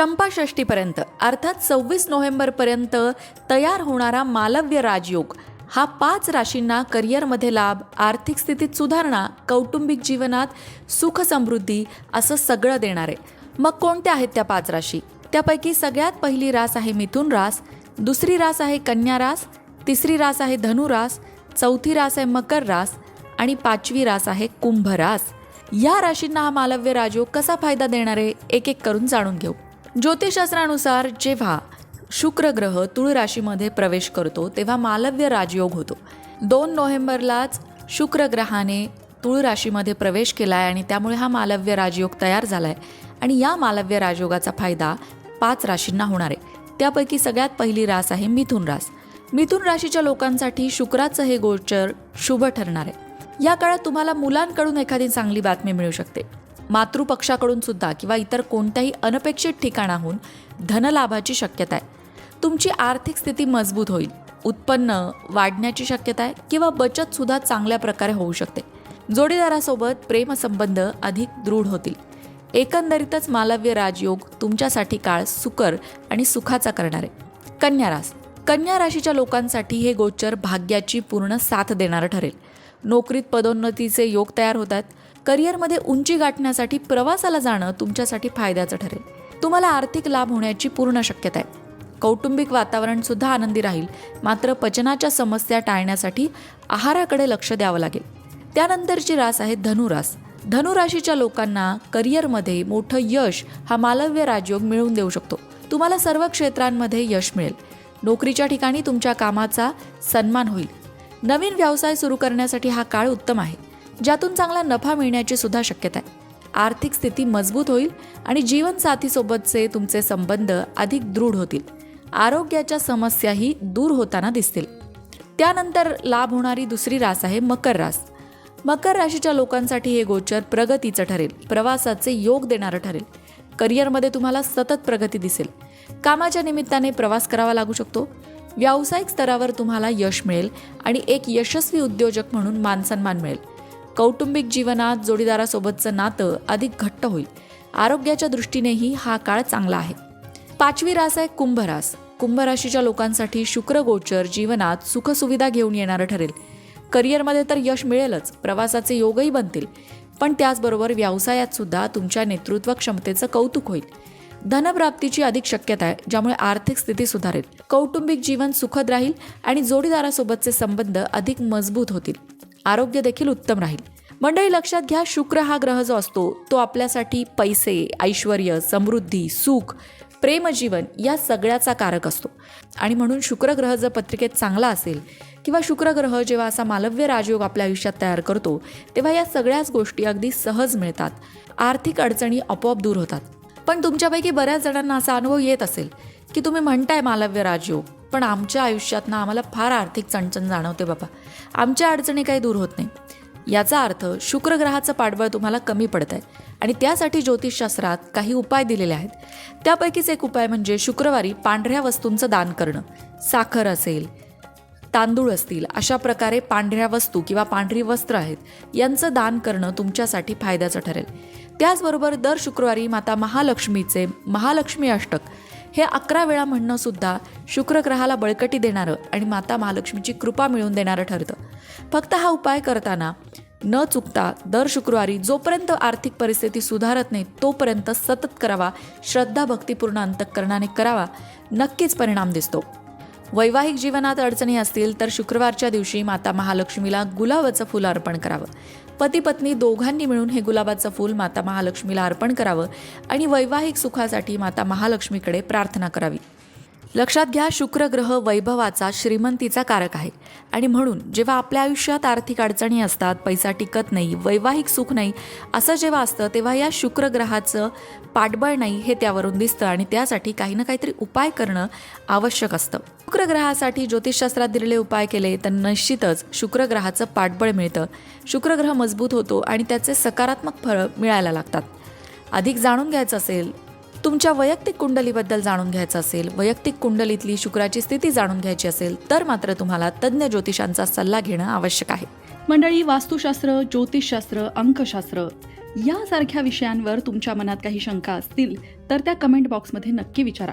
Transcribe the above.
चंपाषष्टीपर्यंत अर्थात सव्वीस नोव्हेंबरपर्यंत तयार होणारा मालव्य राजयोग हा पाच राशींना करिअरमध्ये लाभ आर्थिक स्थितीत सुधारणा कौटुंबिक जीवनात सुख समृद्धी असं सगळं देणार. आहे मग कोणत्या आहेत त्या पाच राशी? त्यापैकी सगळ्यात पहिली रास आहे मिथुन रास दुसरी रास आहे कन्या रास तिसरी रास आहे धनु रास चौथी रास आहे मकर रास आणि पाचवी रास आहे कुंभ रास. या राशींना हा मालव्य राजयोग कसा फायदा देणार? आहे एक एक करून जाणून घेऊ. ज्योतिषशास्त्रानुसार जेव्हा शुक्र ग्रह तुळ राशीमध्ये प्रवेश करतो तेव्हा मालव्य राजयोग होतो. दोन नोव्हेंबरलाच शुक्र ग्रहाने तुळ राशीमध्ये प्रवेश केला आहे आणि त्यामुळे हा मालव्य राजयोग तयार झाला आहे आणि या मालव्य राजयोगाचा फायदा पाच राशींना होणार आहे. त्यापैकी सगळ्यात पहिली रास आहे मिथुन रास. मिथुन राशीच्या लोकांसाठी शुक्राचं हे गोचर शुभ ठरणार आहे. या काळात तुम्हाला मुलांकडून एखादी चांगली बातमी मिळू शकते. मातृपक्षाकडून सुद्धा किंवा इतर कोणत्याही अनपेक्षित ठिकाणाहून धनलाभाची शक्यता आहे. तुमची आर्थिक स्थिती मजबूत होईल. उत्पन्न वाढण्याची शक्यता आहे किंवा बचत सुद्धा चांगल्या प्रकारे होऊ शकते. जोडीदारासोबत प्रेमसंबंध अधिक दृढ होतील. एकंदरीतच मालव्य राजयोग तुमच्यासाठी काळ सुकर आणि सुखाचा करणार. आहे कन्या रास. कन्या राशीच्या लोकांसाठी हे गोचर भाग्याची पूर्ण साथ देणारं ठरेल. नोकरीत पदोन्नतीचे योग तयार होतात. करिअरमध्ये उंची गाठण्यासाठी प्रवासाला जाणं तुमच्यासाठी फायद्याचं ठरेल. तुम्हाला आर्थिक लाभ होण्याची पूर्ण शक्यता आहे. कौटुंबिक वातावरण सुद्धा आनंदी राहील. मात्र पचनाच्या समस्या टाळण्यासाठी आहाराकडे लक्ष द्यावं लागेल. त्यानंतरची रास आहे धनुरास. धनुराशीच्या लोकांना करिअरमध्ये मोठं यश हा मालव्य राजयोग मिळवून देऊ शकतो. तुम्हाला सर्व क्षेत्रांमध्ये यश मिळेल. नोकरीच्या ठिकाणी तुमच्या कामाचा सन्मान होईल. नवीन व्यवसाय सुरू करण्यासाठी हा काळ उत्तम आहे. ज्यातून चांगला नफा मिळण्याची सुद्धा शक्यता आहे. आर्थिक स्थिती मजबूत होईल आणि जीवनसाथीसोबतचे तुमचे संबंध अधिक दृढ होतील. आरोग्याच्या समस्याही दूर होताना दिसतील. त्यानंतर लाभ होणारी दुसरी रास आहे मकर रास. मकर राशीच्या लोकांसाठी हे गोचर प्रगतीचं ठरेल. प्रवासाचे योग देणारं ठरेल. करिअरमध्ये तुम्हाला सतत प्रगती दिसेल. कामाच्या निमित्ताने प्रवास करावा लागू शकतो. व्यावसायिक स्तरावर तुम्हाला यश मिळेल आणि एक यशस्वी उद्योजक म्हणून मानसन्मान मिळेल. कौटुंबिक जीवनात जोडीदारासोबतचं नातं अधिक घट्ट होईल. आरोग्याच्या दृष्टीनेही हा काळ चांगला आहे. पाचवी रास आहे कुंभरास कुंभराशीच्या कुंभ राशीच्या लोकांसाठी शुक्रगोचर जीवनात सुखसुविधा घेऊन येणारं ठरेल. करिअरमध्ये तर यश मिळेलच प्रवासाचे योगही बनतील. पण त्याचबरोबर व्यवसायात सुद्धा तुमच्या नेतृत्व क्षमतेचं कौतुक होईल. धनप्राप्तीची अधिक शक्यता आहे ज्यामुळे आर्थिक स्थिती सुधारेल. कौटुंबिक जीवन सुखद राहील आणि जोडीदारासोबतचे संबंध अधिक मजबूत होतील. आरोग्य देखील उत्तम राहील. मंडळी लक्षात घ्या शुक्र हा ग्रह जो असतो तो आपल्यासाठी पैसे ऐश्वर समृद्धी सुख प्रेमजीवन या सगळ्याचा कारक असतो. आणि म्हणून शुक्र ग्रह जर पत्रिकेत चांगला असेल किंवा शुक्र ग्रह जेव्हा असा मालव्य राजयोग आपल्या आयुष्यात तयार करतो तेव्हा या सगळ्याच गोष्टी अगदी सहज मिळतात. आर्थिक अडचणी आपोआप दूर होतात. पण तुमच्यापैकी बऱ्याच जणांना असा अनुभव येत असेल की तुम्ही म्हणताय मालव्य राजयोग पण आमच्या आयुष्यात ना आम्हाला फार आर्थिक चणचण जाणवते बाबा. आमच्या अडचणी काही दूर होत नाही. याचा अर्थ शुक्रग्रहाचं पाठबळ तुम्हाला कमी पडत आहे आणि त्यासाठी ज्योतिषशास्त्रात काही उपाय दिलेले आहेत. त्यापैकीच एक उपाय म्हणजे शुक्रवारी पांढऱ्या वस्तूंचं दान करणं. साखर असेल तांदूळ असतील अशा प्रकारे पांढऱ्या वस्तू किंवा पांढरी वस्त्र आहेत यांचं दान करणं तुमच्यासाठी फायद्याचं ठरेल. त्याचबरोबर दर शुक्रवारी माता महालक्ष्मीचे महालक्ष्मी अष्टक हे अकरा वेळा म्हणणं सुद्धा शुक्रग्रहाला बळकटी देणारं आणि माता महालक्ष्मीची कृपा मिळवून देणारं ठरतं. फक्त हा उपाय करताना न चुकता दर शुक्रवारी जोपर्यंत आर्थिक परिस्थिती सुधारत नाही तोपर्यंत सतत करावा श्रद्धा भक्तिपूर्ण अंतःकरणाने करावा नक्कीच परिणाम दिसतो. वैवाहिक जीवनात अडचणी असतील तर शुक्रवारच्या दिवशी माता महालक्ष्मीला गुलाबाचं फूल अर्पण करावं. पती पत्नी दोघांनी मिळून हे गुलाबाचं फूल माता महालक्ष्मीला अर्पण करावं आणि वैवाहिक सुखासाठी माता महालक्ष्मीकडे प्रार्थना करावी. लक्षात घ्या शुक्र ग्रह वैभवाचा श्रीमंतीचा कारक आहे. आणि म्हणून जेव्हा आपल्या आयुष्यात आर्थिक अडचणी असतात पैसा टिकत नाही वैवाहिक सुख नाही असं जेव्हा असतं तेव्हा या शुक्र ग्रहाचं पाठबळ नाही हे त्यावरून दिसतं आणि त्यासाठी काही ना काहीतरी उपाय करणं आवश्यक असतं. शुक्रग्रहासाठी ज्योतिषशास्त्रात दिलेले उपाय केले तर निश्चितच शुक्रग्रहाचं पाठबळ मिळतं. शुक्रग्रह मजबूत होतो आणि त्याचे सकारात्मक फळ मिळायला लागतात. अधिक जाणून घ्यायचं असेल तुमच्या वैयक्तिक कुंडलीबद्दल जाणून घ्यायचं असेल वैयक्तिक कुंडलीतली शुक्राची स्थिती जाणून घ्यायची असेल तर मात्र तुम्हाला तज्ज्ञ ज्योतिषांचा सल्ला घेणं आवश्यक आहे. मंडळी वास्तुशास्त्र ज्योतिषशास्त्र अंकशास्त्र यासारख्या विषयांवर तुमच्या मनात काही शंका असतील तर त्या कमेंट बॉक्समध्ये नक्की विचारा.